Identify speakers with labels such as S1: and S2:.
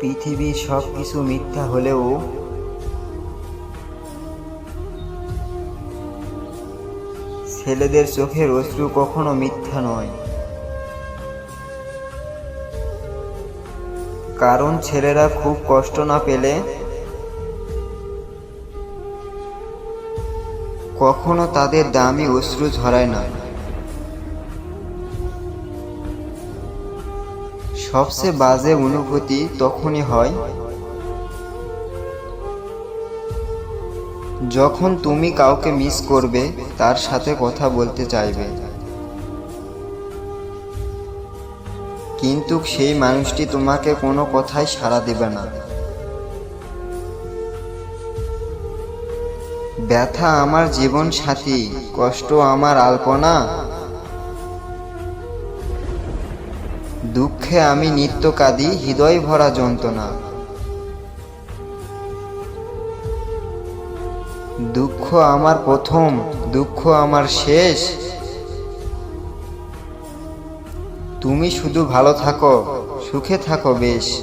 S1: পৃথিবীর সব কিছু মিথ্যা হলেও ছেলেদের চোখের অশ্রু কখনো মিথ্যা নয়। কারণ ছেলেরা খুব কষ্ট না পেলে কখনো তাদের দামি অশ্রু ঝরায় না। সবচেয়ে বাজে অনুভূতি তখনই হয় যখন তুমি কাউকে মিস করবে, তার সাথে কথা বলতে চাইবে। কিন্তু সেই মানুষটি তোমাকে কোনো কথাই সাড়া দেবে না। ব্যথা আমার জীবন সাথী, কষ্ট আমার আলপনা। দুঃখে আমি নিত্য কাঁদি, হৃদয় ভরা যন্ত্রণা। দুঃখ আমার প্রথম, দুঃখ আমার শেষ। তুমি শুধু ভালো থাকো, সুখে থাকো বেশ।